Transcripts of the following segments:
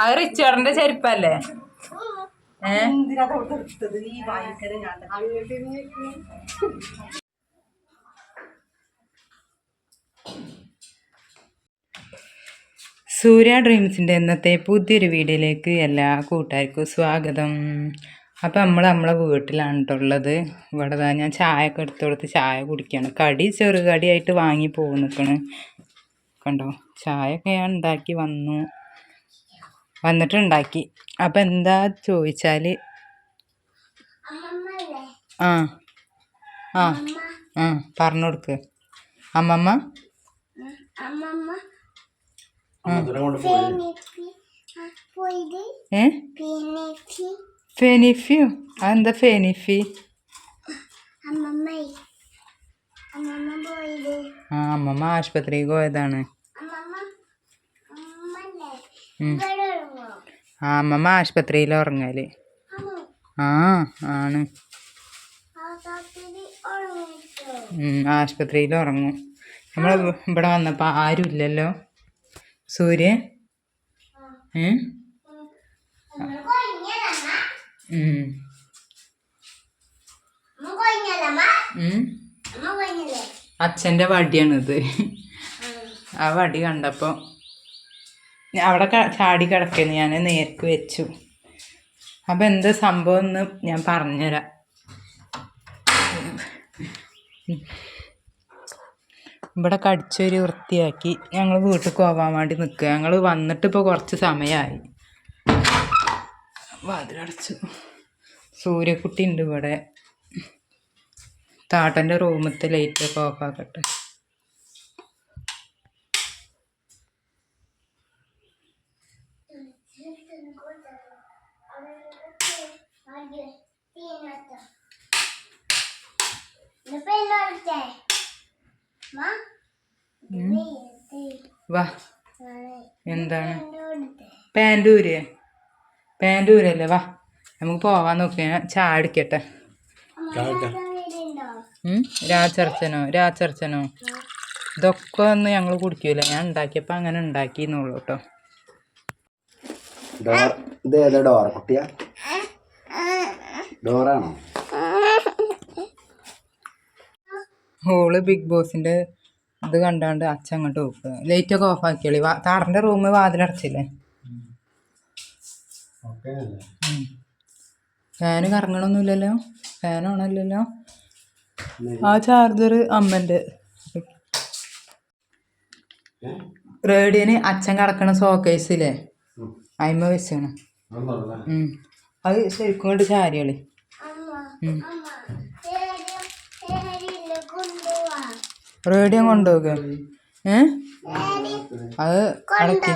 അത് റിച്ചാർഡിന്റെ ചെരുപ്പല്ലേ? സൂര്യ ഡ്രീംസിന്റെ ഇന്നത്തെ പുതിയൊരു വീഡിയോയിലേക്ക് എല്ലാ കൂട്ടുകാർക്കും സ്വാഗതം. അപ്പം നമ്മൾ നമ്മളെ വീട്ടിലാണ് കേട്ടോ ഉള്ളത് ഇവിടെ താ ഞാൻ ചായ ഒക്കെ എടുത്ത് കൊടുത്ത് ചായ കുടിക്കുകയാണ് കടി ചെറുകടിയായിട്ട് വാങ്ങി പോകും നിൽക്കണ് കണ്ടോ? ചായ ഒക്കെ ഞാൻ ഉണ്ടാക്കി വന്നു. വന്നിട്ടുണ്ടാക്കി. അപ്പം എന്താ ചോദിച്ചാൽ ആ. ആ. ആ. പറഞ്ഞു കൊടുക്ക്. അമ്മമ്മ? ഏ? ഫെനിഫിയോ എന്താ ഫെനിഫി ആ അമ്മമ്മ ആശുപത്രിക്ക് പോയതാണ്. ആ അമ്മമ്മ ആശുപത്രിയിൽ ഉറങ്ങൽ. ആ ആണ്. ആശുപത്രിയിൽ ഉറങ്ങും. നമ്മൾ ഇവിടെ വന്നപ്പോൾ ആരും ഇല്ലല്ലോ. സൂര്യ? ഏ? അച്ഛന്റെ വടിയാണിത്. ആ വടി കണ്ടപ്പോൾ അവിടെ ചാടി കിടക്കുന്നു ഞാൻ നേർക്ക് വെച്ചു. അപ്പം എന്ത് സംഭവം എന്ന് ഞാൻ പറഞ്ഞുതരാം. ഇവിടെ കടിച്ചൊരു വൃത്തിയാക്കി ഞങ്ങൾ വീട്ടിൽ പോകാൻ വേണ്ടി നിൽക്കുക. ഞങ്ങൾ വന്നിട്ട് ഇപ്പോൾ കുറച്ച് സമയമായി വാതിലടച്ചു. സൂര്യക്കുട്ടി ഉണ്ട് ഇവിടെ. താട്ടന്റെ റൂമത്തെ ലൈറ്റൊക്കെ ഓഫാക്കട്ടെ വാ. എന്താണ്? പാന്റൂര് പാന്റൂരല്ലേ വാ. നമുക്ക് പോവാൻ നോക്കിയാൽ ചായ അടിക്കട്ടെ രാജർച്ചനോ രാച്ചർച്ചനോ രാച്ചർച്ചനോ ഇതൊക്കെ ഒന്ന് ഞങ്ങൾ കുടിക്കൂല? ഞാൻ ഉണ്ടാക്കിയപ്പോൾ അങ്ങനെ ഉണ്ടാക്കിന്നുള്ളൂ കേട്ടോ. കുട്ടിയാ? ഡോറാണോ? ഹോൾ ബിഗ് ബോസിന്റെ ഇത് കണ്ടാണ്ട് അച്ഛൻ അങ്ങോട്ട് നോക്കുക ലൈറ്റൊക്കെ ഓഫ് ആക്കിയോളി. താറിന്റെ റൂമ് വാതിലടച്ചില്ലേ? ഫാന് കറങ്ങണമൊന്നുമില്ലല്ലോ ഫാൻ ഓണല്ലല്ലോ ആ ചാർജർ അമ്മന്റെ റേഡിയന് അച്ഛൻ കിടക്കണ സോക്കേസില്ലേ അയിമ വെച്ചാണ്. അത് ശരിക്കും കൊണ്ട് ചാരികളി റേഡിയം റേഡിയോ കൊണ്ടുപോകുക ഏ? അത് അടക്കി.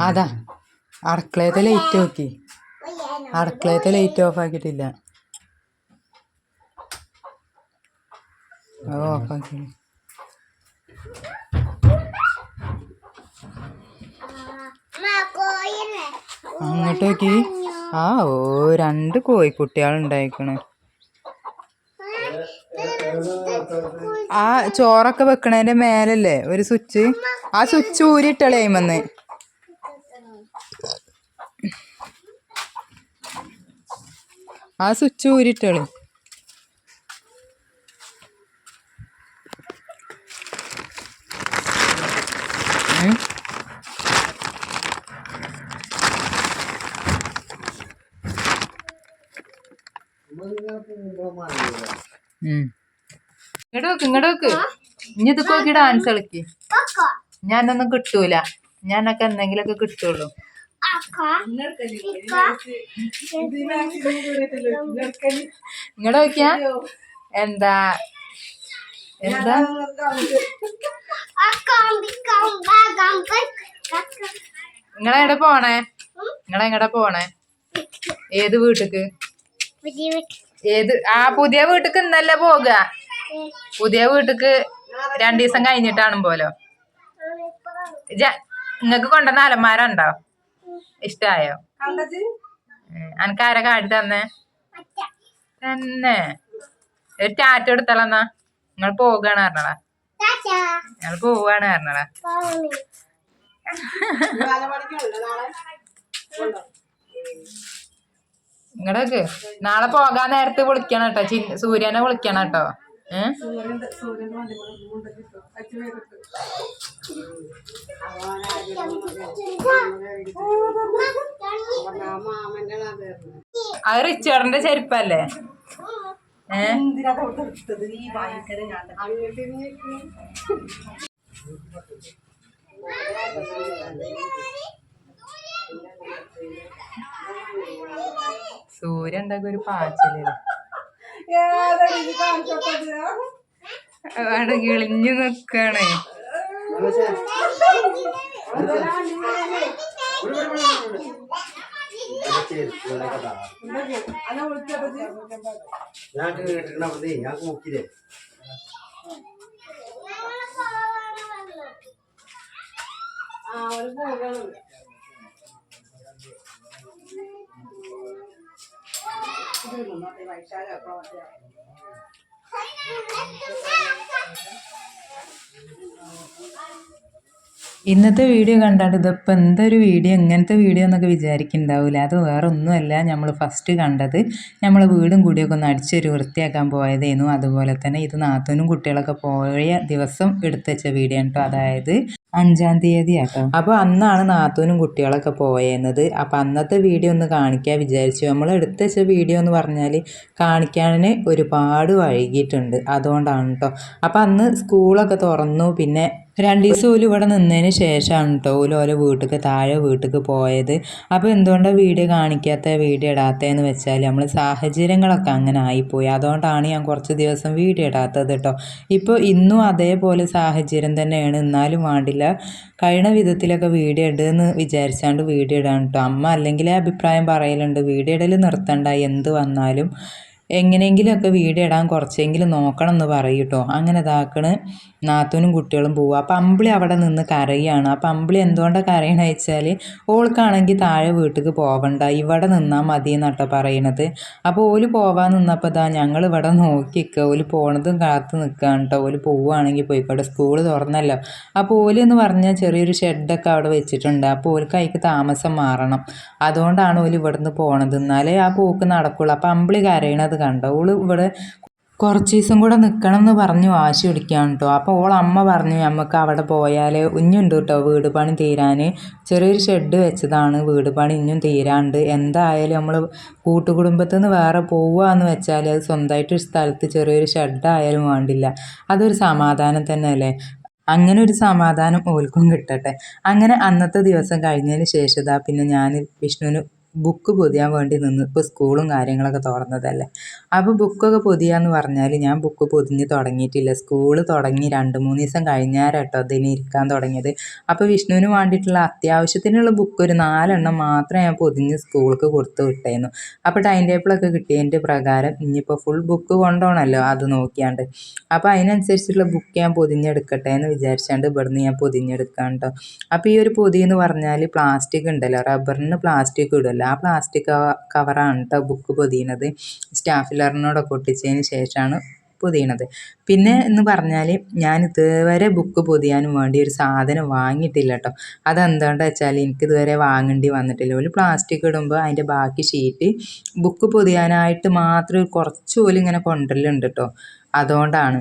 അതാ. അടുക്കളയത്തെ ലൈറ്റ് നോക്കി. അടുക്കളയത്തെ ലൈറ്റ് ഓഫ് ആക്കിയിട്ടില്ല. ഓഫ് ആക്കി. അങ്ങോട്ട് നോക്കി. ആ ഓ രണ്ട് കോഴിക്കുട്ടികളുണ്ടായിക്കണ്. ആ ചോറൊക്കെ വെക്കണതിന്റെ മേലല്ലേ? ഒരു സ്വിച്ച്. ആ സ്വിച്ച് ഊരിട്ടളേ അയിമന്ന്? ആ സ്വിച്ച് ഊരിട്ടോളി. ഇങ്ങോട്ട് വെക്ക് ഇങ്ങോട്ട് വെക്ക് ഇനി ഇത് നോക്കി ഡാൻസ് കളിക്ക്. ഞാനൊന്നും കിട്ടൂല. ഞാനൊക്കെ എന്തെങ്കിലുമൊക്കെ കിട്ടുള്ളൂ. ഇങ്ങോട്ട് നോക്കിയാ. എന്താ? എന്താ? നിങ്ങളെവിടെ പോണേ? നിങ്ങളെങ്ങടെ പോണേ? ഏത് വീട്ടിക്ക്? ഏത്? ആ പുതിയ വീട്ടിക്ക് ഇന്നല്ല പോക? പുതിയ വീട്ടിക്ക് രണ്ടു ദിവസം കഴിഞ്ഞിട്ടാണ് പോലോ നിങ്ങക്ക് കൊണ്ടുവന്ന അലമാര ഉണ്ടോ? ഇഷ്ടായോ? അനക്ക് ആരാ കാട്ടി തന്നെ? തന്നെ. ഒരു ടാറ്റ എടുത്തളന്നാ നിങ്ങൾ പോവുകയാണ് പറഞ്ഞടാ ടാറ്റാ. ഞങ്ങൾ പോവാണ് പറഞ്ഞടാ? ഇങ്ങടക്ക് നാളെ പോകാൻ നേരത്തെ വിളിക്കണം കേട്ടോ. സൂര്യനെ വിളിക്കണം കേട്ടോ. അത് റിച്ചേറിന്റെ ചെരുപ്പല്ലേ? സൂര്യ എന്താ ഒരു പാച്ചിലേ. അവിടെ കിളിഞ്ഞു നിക്കാണ്. ഞാൻ നോക്കിയില്ലേ ആ ഒരു ഇന്നത്തെ വീഡിയോ കണ്ടാണ്ട് ഇതിപ്പോൾ എന്തൊരു വീഡിയോ ഇങ്ങനത്തെ വീഡിയോ എന്നൊക്കെ വിചാരിക്കുന്നുണ്ടാവില്ല അത് വേറെ ഒന്നുമല്ല നമ്മൾ ഫസ്റ്റ് കണ്ടത് നമ്മൾ വീടും കൂടിയൊക്കെ ഒന്ന് അടിച്ചൊരു വൃത്തിയാക്കാൻ പോയതേനു. അതുപോലെ തന്നെ ഇത് നാത്തനും കുട്ടികളൊക്കെ പോയ ദിവസം എടുത്തുവെച്ച വീഡിയോ കേട്ടോ അതായത് അഞ്ചാം തീയതി ആട്ടോ. അപ്പോൾ അന്നാണ് നാത്തൂനും കുട്ടികളൊക്കെ പോയെന്നത്. അപ്പോൾ അന്നത്തെ വീഡിയോ ഒന്ന് കാണിക്കാൻ വിചാരിച്ചു. നമ്മൾ എടുത്തു വെച്ച വീഡിയോ എന്ന് പറഞ്ഞാൽ കാണിക്കാൻ ഒരുപാട് വൈകിയിട്ടുണ്ട്. അതുകൊണ്ടാണ് കേട്ടോ അപ്പോൾ അന്ന് സ്കൂളൊക്കെ തുറന്നു. പിന്നെ രണ്ട് ദിവസം ഓൽ ഇവിടെ നിന്നതിന് ശേഷമാണ് കേട്ടോ ഓൽ ഓലെ വീട്ടിലേക്ക് താഴെ വീട്ടിലേക്ക് പോയത്. അപ്പോൾ എന്തുകൊണ്ടാണ് വീഡിയോ കാണിക്കാത്ത വീഡിയോ ഇടാത്തതെന്ന് വെച്ചാൽ നമ്മൾ സാഹചര്യങ്ങളൊക്കെ അങ്ങനെ ആയിപ്പോയി. അതുകൊണ്ടാണ് ഞാൻ കുറച്ച് ദിവസം വീഡിയോ ഇടാത്തത് കേട്ടോ ഇപ്പോൾ ഇന്നും അതേപോലെ സാഹചര്യം തന്നെയാണ്. എന്നാലും വേണ്ടില്ല. കഴിഞ്ഞ വിധത്തിലൊക്കെ വീഡിയോ ഇടുമെന്ന് വിചാരിച്ചാണ്ട് വീഡിയോ ഇടാൻ കേട്ടോ അമ്മ അല്ലെങ്കിൽ അഭിപ്രായം പറയലുണ്ട്. വീഡിയോ ഇടൽ നിർത്തണ്ട. എന്ത് വന്നാലും എങ്ങനെയെങ്കിലുമൊക്കെ വീഡിയോ ഇടാൻ കുറച്ചെങ്കിലും നോക്കണം എന്ന് പറയും കേട്ടോ അങ്ങനെ ഇതാക്കണ്. നാത്തൂനും കുട്ടികളും പോവുക അപ്പം അമ്പിളി അവിടെ നിന്ന് കരയാണ്. അപ്പം അമ്പിളി എന്തുകൊണ്ടാണ് കരയണ വെച്ചാൽ ഓൾക്കാണെങ്കിൽ താഴെ വീട്ടിലേക്ക് പോവണ്ട. ഇവിടെ നിന്നാൽ മതി എന്നാട്ടോ പറയണത്. അപ്പോൾ ഓൽ പോവാൻ നിന്നപ്പോൾ ഇതാ ഞങ്ങൾ ഇവിടെ നോക്കി നിൽക്കുക ഓൽ പോണതും കാത്ത് നിൽക്കുകയാണ് കേട്ടോ ഓൽ പോവുകയാണെങ്കിൽ പോയിക്കോട്ടെ. സ്കൂൾ തുറന്നല്ലോ. അപ്പോൾ ഓൽ എന്ന് പറഞ്ഞാൽ ചെറിയൊരു ഷെഡൊക്കെ അവിടെ വെച്ചിട്ടുണ്ട്. അപ്പോൾ ഓൽക്ക് അതിക്ക് താമസം മാറണം. അതുകൊണ്ടാണ് ഓൽ ഇവിടുന്ന് പോണത്. എന്നാലേ ആ പോക്ക് നടക്കുള്ളൂ. അപ്പം അമ്പിളി കരയണത് കണ്ടോ? ഓൾ ഇവിടെ കുറച്ച് ദിവസം കൂടെ നിൽക്കണം എന്ന് പറഞ്ഞു വാശി പിടിക്കാൻ കേട്ടോ അപ്പോൾ ഓൾ അമ്മ പറഞ്ഞു നമുക്ക് അവിടെ പോയാൽ ഇഞ്ഞുണ്ട് കേട്ടോ വീട് പണി തീരാൻ ചെറിയൊരു ഷെഡ് വെച്ചതാണ് വീട് പണി ഇഞ്ഞും തീരാണ്ട്. എന്തായാലും നമ്മൾ കൂട്ടുകുടുംബത്തിൽ നിന്ന് വേറെ പോവുകയെന്ന് വെച്ചാൽ അത് സ്വന്തമായിട്ടൊരു സ്ഥലത്ത് ചെറിയൊരു ഷെഡായാലും വേണ്ടില്ല. അതൊരു സമാധാനം തന്നെയല്ലേ? അങ്ങനെ ഒരു സമാധാനം ഓൽക്കും കിട്ടട്ടെ. അങ്ങനെ അന്നത്തെ ദിവസം കഴിഞ്ഞതിന് ശേഷം പിന്നെ ഞാൻ വിഷ്ണുവിന് ബുക്ക് പൊതിയാൻ വേണ്ടി നിന്ന് ഇപ്പോൾ സ്കൂളും കാര്യങ്ങളൊക്കെ തുറന്നതല്ലേ? അപ്പോൾ ബുക്കൊക്കെ പൊതിയാന്ന് പറഞ്ഞാൽ ഞാൻ ബുക്ക് പൊതിഞ്ഞ് തുടങ്ങിയിട്ടില്ല. സ്കൂൾ തുടങ്ങി രണ്ട് മൂന്ന് ദിവസം കഴിഞ്ഞാരട്ടോ അതിന് ഇരിക്കാൻ തുടങ്ങിയത്. അപ്പോൾ വിഷ്ണുവിന് വേണ്ടിയിട്ടുള്ള അത്യാവശ്യത്തിനുള്ള ബുക്ക് ഒരു നാലെണ്ണം മാത്രം ഞാൻ പൊതിഞ്ഞ് സ്കൂൾക്ക് കൊടുത്തു വിട്ടേന്നു. അപ്പോൾ ടൈം ടേബിളൊക്കെ കിട്ടിയതിന്റെ പ്രകാരം ഇനിയിപ്പോൾ ഫുൾ ബുക്ക് കൊണ്ടുപോകണമല്ലോ അത് നോക്കിയാണ്ട്. അപ്പോൾ അതിനനുസരിച്ചുള്ള ബുക്ക് ഞാൻ പൊതിഞ്ഞെടുക്കട്ടെ എന്ന് വിചാരിച്ചാണ്ട് ഇവിടുന്ന് ഞാൻ പൊതിഞ്ഞെടുക്കാം കേട്ടോ അപ്പോൾ ഈ ഒരു പൊതി എന്ന് പറഞ്ഞാൽ പ്ലാസ്റ്റിക് ഉണ്ടല്ലോ. റബ്ബറിന് പ്ലാസ്റ്റിക് ഇടുമല്ലോ ആ പ്ലാസ്റ്റിക് കവറാണ് കേട്ടോ ബുക്ക് പൊതിയണത് സ്റ്റാഫിലറിനോടൊക്കെ ഒട്ടിച്ചതിന് ശേഷമാണ് പൊതിയണത് പിന്നെ എന്ന് പറഞ്ഞാൽ ഞാൻ ഇതുവരെ ബുക്ക് പൊതിയാനും വേണ്ടി ഒരു സാധനം വാങ്ങിയിട്ടില്ല കേട്ടോ അതെന്താണെന്ന് വെച്ചാൽ എനിക്ക് ഇതുവരെ വാങ്ങേണ്ടി വന്നിട്ടില്ല. ഒരു പ്ലാസ്റ്റിക് ഇടുമ്പോൾ അതിന്റെ ബാക്കി ഷീറ്റ് ബുക്ക് പൊതിയാനായിട്ട് മാത്രം കുറച്ച് പോലും ഇങ്ങനെ കൊണ്ടുവരലുണ്ട് കേട്ടോ അതുകൊണ്ടാണ്.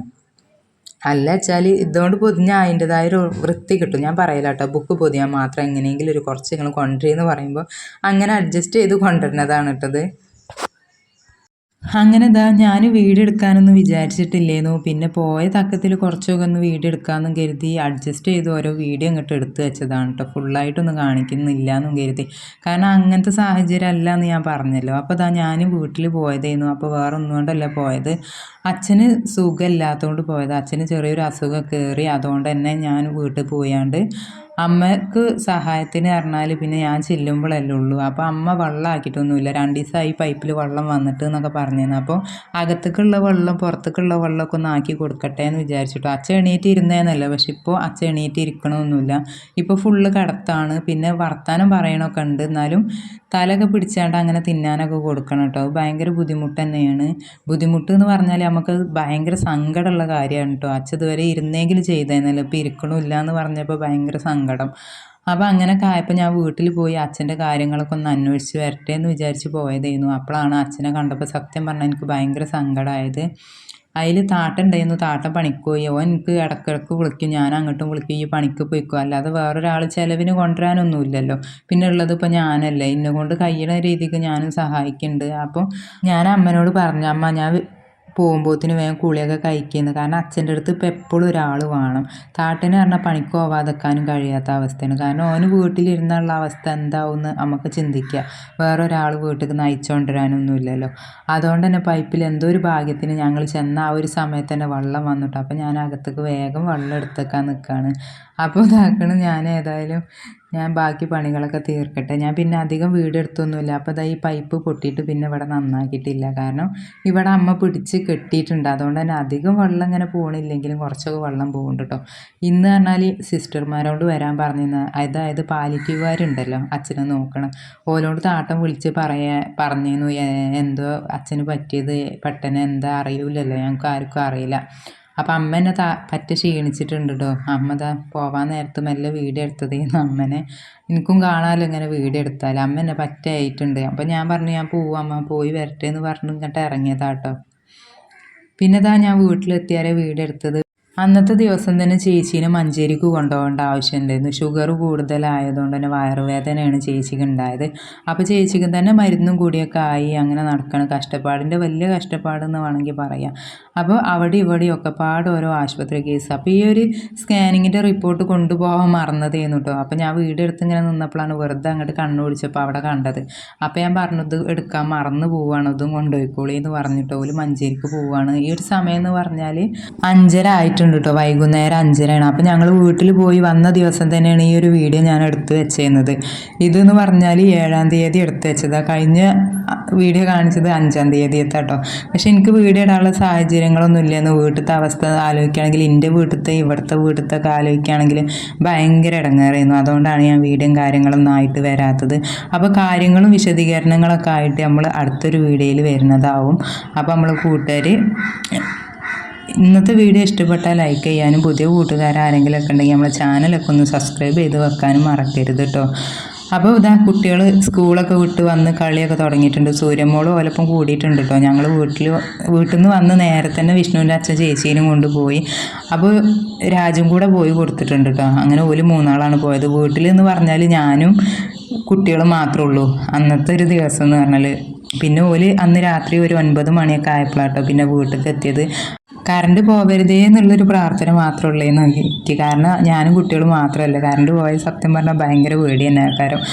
അല്ല വെച്ചാൽ ഇതുകൊണ്ട് പൊതിഞ്ഞ അതിന്റെതായ ഒരു വൃത്തി കിട്ടും. ഞാൻ പറയില്ല കേട്ടോ ബുക്ക് പൊതിയാൻ മാത്രം എങ്ങനെയെങ്കിലും ഒരു കുറച്ച് നിങ്ങൾ പറയുമ്പോൾ അങ്ങനെ അഡ്ജസ്റ്റ് ചെയ്ത് കൊണ്ടുവരുന്നതാണ് കേട്ടത് അങ്ങനെ ഇതാ ഞാൻ വീടെടുക്കാനൊന്നും വിചാരിച്ചിട്ടില്ലേന്നു. പിന്നെ പോയ തക്കത്തിൽ കുറച്ചൊക്കെ ഒന്ന് വീടെടുക്കാമെന്നും കരുതി അഡ്ജസ്റ്റ് ചെയ്ത് ഓരോ വീഡിയോ അങ്ങോട്ട് എടുത്തു വെച്ചതാണ് കേട്ടോ ഫുള്ളായിട്ടൊന്നും കാണിക്കുന്നില്ല എന്നും കരുതി. കാരണം അങ്ങനത്തെ സാഹചര്യം അല്ല എന്ന് ഞാൻ പറഞ്ഞല്ലോ. അപ്പോൾ ദാ ഞാൻ വീട്ടിൽ പോയതായിരുന്നു അപ്പോൾ വേറെ ഒന്നും കൊണ്ടല്ല പോയത്. അച്ഛന് സുഖമില്ലാത്തതുകൊണ്ട് പോയത്. അച്ഛന് ചെറിയൊരു അസുഖം കയറി അതുകൊണ്ട് തന്നെ ഞാൻ വീട്ടിൽ പോയാണ്ട് അമ്മയ്ക്ക് സഹായത്തിന് പറഞ്ഞാൽ പിന്നെ ഞാൻ ചെല്ലുമ്പോഴല്ലേ ഉള്ളൂ. അപ്പോൾ അമ്മ വെള്ളം ആക്കിയിട്ടൊന്നുമില്ല രണ്ട് ദിവസമായി പൈപ്പിൽ വെള്ളം വന്നിട്ട് എന്നൊക്കെ പറഞ്ഞിരുന്നു. അപ്പോൾ അകത്തേക്കുള്ള വെള്ളം പുറത്തേക്കുള്ള വെള്ളമൊക്കെ ഒന്ന് ആക്കി കൊടുക്കട്ടെ എന്ന് വിചാരിച്ചിട്ടു. അച്ഛൻ എണീറ്റ് ഇരുന്നേന്നല്ല. പക്ഷെ ഇപ്പോൾ അച്ഛൻ എണീറ്റ് ഇരിക്കണമൊന്നുമില്ല. ഇപ്പോൾ ഫുള്ള് കടത്താണ്. പിന്നെ വർത്താനം പറയണമൊക്കെ ഉണ്ട്. എന്നാലും തലയൊക്കെ പിടിച്ചാണ്ട് അങ്ങനെ തിന്നാനൊക്കെ കൊടുക്കണം കേട്ടോ. ഭയങ്കര ബുദ്ധിമുട്ട് തന്നെയാണ്. ബുദ്ധിമുട്ട് എന്ന് പറഞ്ഞാൽ നമുക്ക് ഭയങ്കര സങ്കടമുള്ള കാര്യമാണ് കേട്ടോ. അച്ഛൻ ഇതുവരെ ഇരുന്നെങ്കിലും ചെയ്തേന്നല്ലോ. ഇപ്പോൾ ഇരിക്കണമില്ല എന്ന് പറഞ്ഞപ്പോൾ ഭയങ്കര സങ്കടം. അപ്പോൾ അങ്ങനെ ആയപ്പോൾ ഞാൻ വീട്ടിൽ പോയി അച്ഛന്റെ കാര്യങ്ങളൊക്കെ ഒന്ന് അന്വേഷിച്ച് വരട്ടെ എന്ന് വിചാരിച്ച് പോയതായിരുന്നു അപ്പോഴാണ് അച്ഛനെ കണ്ടപ്പോൾ സത്യം പറഞ്ഞാൽ എനിക്ക് ഭയങ്കര സങ്കടമായത് അതിൽ താട്ട ഉണ്ടായിരുന്നു താട്ട പണിക്ക് പോയി ഓൻ എനിക്ക് ഇടക്കിടക്ക് വിളിക്കും. ഞാൻ അങ്ങോട്ടും വിളിക്കും. ഈ പണിക്ക് പോയിക്കോ. അല്ലാതെ വേറൊരാൾ ചിലവിന് കൊണ്ടുവരാനൊന്നുമില്ലല്ലോ. പിന്നെ ഉള്ളത് ഇപ്പോൾ ഞാനല്ലേ. എന്നെ കൊണ്ട് കഴിയുന്ന രീതിക്ക് ഞാനും സഹായിക്കുന്നുണ്ട് അപ്പോൾ ഞാൻ അമ്മനോട് പറഞ്ഞു അമ്മ ഞാൻ പോകുമ്പോഴത്തേന് വേഗം കുളിയൊക്കെ കഴിക്കുന്നു. കാരണം അച്ഛന്റെ അടുത്ത് ഇപ്പോൾ എപ്പോഴും ഒരാൾ വേണം. താട്ടന് പറഞ്ഞാൽ പണിക്ക് പോവാതെക്കാനും കഴിയാത്ത അവസ്ഥയാണ്. കാരണം ഓന് വീട്ടിലിരുന്നുള്ള അവസ്ഥ എന്താവും എന്ന് നമുക്ക് ചിന്തിക്കുക. വേറെ ഒരാൾ വീട്ടിൽ നയിച്ചുകൊണ്ടുവരാനൊന്നുമില്ലല്ലോ. അതുകൊണ്ട് തന്നെ പൈപ്പിൽ എന്തോ ഒരു ഭാഗ്യത്തിന് ഞങ്ങൾ ചെന്ന ആ ഒരു സമയത്ത് തന്നെ വെള്ളം വന്നിട്ട്. അപ്പോൾ ഞാൻ അകത്തേക്ക് വേഗം വെള്ളം എടുത്തേക്കാൻ നിൽക്കുകയാണ്. അപ്പോൾ ഇതാക്കണം ഞാൻ ഏതായാലും ഞാൻ ബാക്കി പണികളൊക്കെ തീർക്കട്ടെ. ഞാൻ പിന്നെ അധികം വീട് എടുത്തൊന്നുമില്ല അപ്പോൾ ഇതാ ഈ പൈപ്പ് പൊട്ടിയിട്ട് പിന്നെ ഇവിടെ നന്നാക്കിയിട്ടില്ല. കാരണം ഇവിടെ അമ്മ പിടിച്ച് കെട്ടിയിട്ടുണ്ട്. അതുകൊണ്ട് തന്നെ അധികം വെള്ളം ഇങ്ങനെ പോകണില്ലെങ്കിലും കുറച്ചൊക്കെ വെള്ളം പോകുന്നുണ്ട് കേട്ടോ. ഇന്ന് പറഞ്ഞാൽ സിസ്റ്റർമാരോട് വരാൻ പറഞ്ഞിരുന്ന അതായത് പാലിറ്റീവുകാരുണ്ടല്ലോ അച്ഛനെ നോക്കണം. ഓരോട് താട്ടം വിളിച്ച് പറയാ പറഞ്ഞിരുന്നു എന്തോ അച്ഛന് പറ്റിയത്? പെട്ടെന്ന് എന്താ? അറിയില്ലല്ലോ. ഞങ്ങൾക്ക് ആർക്കും അറിയില്ല. അപ്പം അമ്മേനെ താ പറ്റ ക്ഷീണിച്ചിട്ടുണ്ട് കേട്ടോ അമ്മ ദാ പോവാൻ നേരത്ത് മെല്ലെ വീഡിയോ എടുത്തതേന്ന് അമ്മനെ. എനിക്കും കാണാമല്ലോ ഇങ്ങനെ വീഡിയോ എടുത്താൽ അമ്മ എന്നെ പറ്റായിട്ടുണ്ട് അപ്പം ഞാൻ പറഞ്ഞു ഞാൻ പോവും അമ്മ പോയി വരട്ടെ എന്ന് പറഞ്ഞു ഇങ്ങോട്ട് ഇറങ്ങിയതാട്ടോ. പിന്നെ ദാ ഞാൻ വീട്ടിലെത്തിയാലേ വീഡിയോ എടുത്തത്. അന്നത്തെ ദിവസം തന്നെ ചേച്ചീനെ മഞ്ചേരിക്ക് കൊണ്ടുപോകേണ്ട ആവശ്യമുണ്ടായിരുന്നു. ഷുഗർ കൂടുതലായതുകൊണ്ട് തന്നെ വയറുവേദനയാണ് ചേച്ചിക്ക് ഉണ്ടായത്. അപ്പോൾ ചേച്ചിക്ക് തന്നെ മരുന്നും കൂടിയൊക്കെ ആയി അങ്ങനെ നടക്കണം. കഷ്ടപ്പാടിന്റെ വലിയ കഷ്ടപ്പാടെന്ന് വേണമെങ്കിൽ പറയാം. അപ്പോൾ അവിടെ ഇവിടെ ഒക്കെ പാട് ഓരോ ആശുപത്രി കേസ്. അപ്പോൾ ഈ ഒരു സ്കാനിങ്ങിന്റെ റിപ്പോർട്ട് കൊണ്ടുപോകാൻ മറന്നതേന്നു കേട്ടോ. അപ്പോൾ ഞാൻ വീട് എടുത്ത് ഇങ്ങനെ നിന്നപ്പോഴാണ് വെറുതെ അങ്ങോട്ട് കണ്ണു പിടിച്ചപ്പോൾ അവിടെ കണ്ടത്. അപ്പോൾ ഞാൻ പറഞ്ഞത് എടുക്കാൻ മറന്നു പോവുകയാണ്. ഇതും കൊണ്ടുപോയിക്കോളി എന്ന് പറഞ്ഞിട്ട് ഓൽ മഞ്ചേരിക്ക് പോവുകയാണ്. ഈ ഒരു സമയം എന്ന് പറഞ്ഞാൽ അഞ്ചര ആയിട്ടുണ്ട്. കേട്ടോ വൈകുന്നേരം അഞ്ചരയാണ് അപ്പോൾ ഞങ്ങൾ വീട്ടിൽ പോയി വന്ന ദിവസം തന്നെയാണ് ഈ ഒരു വീഡിയോ ഞാൻ എടുത്ത് വെച്ചിരുന്നത് ഇതെന്ന് പറഞ്ഞാൽ ഏഴാം തീയതി എടുത്ത് വെച്ചതാണ് കഴിഞ്ഞ വീഡിയോ കാണിച്ചത് അഞ്ചാം തീയതി കേട്ടോ പക്ഷെ എനിക്ക് വീഡിയോ ഇടാനുള്ള സാഹചര്യങ്ങളൊന്നും ഇല്ലെന്ന് വീട്ടിലത്തെ അവസ്ഥ ആലോചിക്കുകയാണെങ്കിൽ എന്റെ വീട്ടിലത്തെ ഇവിടുത്തെ വീട്ടിലത്തെ ഒക്കെ ആലോചിക്കുകയാണെങ്കിൽ ഭയങ്കര ഇടങ്ങേറായിരുന്നു അതുകൊണ്ടാണ് ഞാൻ വീഡിയോയും കാര്യങ്ങളൊന്നും ആയിട്ട് വരാത്തത് അപ്പോൾ കാര്യങ്ങളും വിശദീകരണങ്ങളൊക്കെ ആയിട്ട് നമ്മൾ അടുത്തൊരു വീഡിയോയിൽ വരുന്നതാവും അപ്പോൾ നമ്മൾ കൂട്ടുകാർ ഇന്നത്തെ വീഡിയോ ഇഷ്ടപ്പെട്ടാൽ ലൈക്ക് ചെയ്യാനും പുതിയ കൂട്ടുകാരാരെങ്കിലൊക്കെ ഉണ്ടെങ്കിൽ നമ്മളെ ചാനലൊക്കെ ഒന്ന് സബ്സ്ക്രൈബ് ചെയ്ത് വെക്കാനും മറക്കരുത് കേട്ടോ അപ്പോൾ ഇതാ കുട്ടികൾ സ്കൂളൊക്കെ വിട്ട് വന്ന് കളിയൊക്കെ തുടങ്ങിയിട്ടുണ്ട്. സൂര്യമോളും ഓലപ്പം കൂടിയിട്ടുണ്ട് കേട്ടോ ഞങ്ങൾ വീട്ടിൽ വീട്ടിൽ നിന്ന് വന്ന് നേരെ തന്നെ വിഷ്ണുവിന്റെ അച്ഛൻ ചേച്ചീനും കൊണ്ടുപോയി. അപ്പോൾ രാജും കൂടെ പോയി കൊടുത്തിട്ടുണ്ട് കേട്ടോ അങ്ങനെ ഓൽ മൂന്നാളാണ് പോയത്. വീട്ടിൽ എന്ന് പറഞ്ഞാൽ ഞാനും കുട്ടികളും മാത്രമേ ഉള്ളൂ. അന്നത്തെ ഒരു ദിവസം എന്ന് പറഞ്ഞാൽ പിന്നെ ഓൽ അന്ന് രാത്രി ഒരു ഒൻപത് മണിയൊക്കെ ആയപ്പോഴാട്ടോ പിന്നെ വീട്ടിലേക്ക് എത്തിയത്. കറണ്ട് പോവരുതേ എന്നുള്ളൊരു പ്രാർത്ഥന മാത്രമേ ഉള്ളൂ എനിക്ക്. കാരണം ഞാനും കുട്ടികളും മാത്രമല്ല. കറണ്ട് പോയ സത്യം പറഞ്ഞാൽ ഭയങ്കര പേടി തന്നെ കാരണം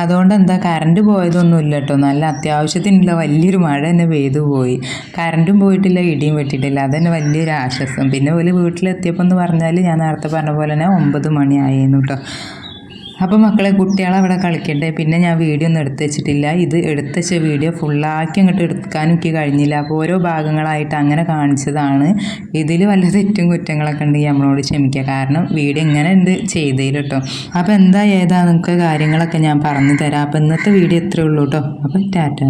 അതുകൊണ്ട് എന്താ കറണ്ട് പോയതൊന്നും ഇല്ല കേട്ടോ. നല്ല അത്യാവശ്യത്തിനുള്ള വലിയൊരു മഴ തന്നെ പെയ്തു പോയി. കറണ്ടും പോയിട്ടില്ല ഇടിയും വെട്ടിയിട്ടില്ല അതന്നെ വലിയൊരു ആശ്വാസം. പിന്നെ ഒരു വീട്ടിലെത്തിയപ്പോൾ എന്ന് പറഞ്ഞാൽ ഞാൻ നേരത്തെ പറഞ്ഞ പോലെ തന്നെ ഒമ്പത് മണിയായിരുന്നു കേട്ടോ അപ്പോൾ മക്കളെ കുട്ടികളെ അവിടെ കളിക്കട്ടെ പിന്നെ ഞാൻ വീഡിയോ ഒന്നും എടുത്ത് വെച്ചിട്ടില്ല. ഇത് എടുത്ത് വെച്ച വീഡിയോ ഫുള്ളാക്കി അങ്ങോട്ട് എടുക്കാനും എനിക്ക് കഴിഞ്ഞില്ല. അപ്പോൾ ഓരോ ഭാഗങ്ങളായിട്ട് അങ്ങനെ കാണിച്ചതാണ്. ഇതിൽ വല്ല തെറ്റും കുറ്റങ്ങളൊക്കെ ഉണ്ടെങ്കിൽ നമ്മളോട് ക്ഷമിക്കുക. കാരണം വീഡിയോ ഇങ്ങനെ ഉണ്ട് ചെയ്തതിൽ കേട്ടോ അപ്പോൾ എന്താ ഏതാ? നിങ്ങൾക്ക് കാര്യങ്ങളൊക്കെ ഞാൻ പറഞ്ഞു തരാം. അപ്പോൾ ഇന്നത്തെ വീഡിയോ ഇത്രയേ ഉള്ളൂ കേട്ടോ അപ്പോൾ ടാറ്റ.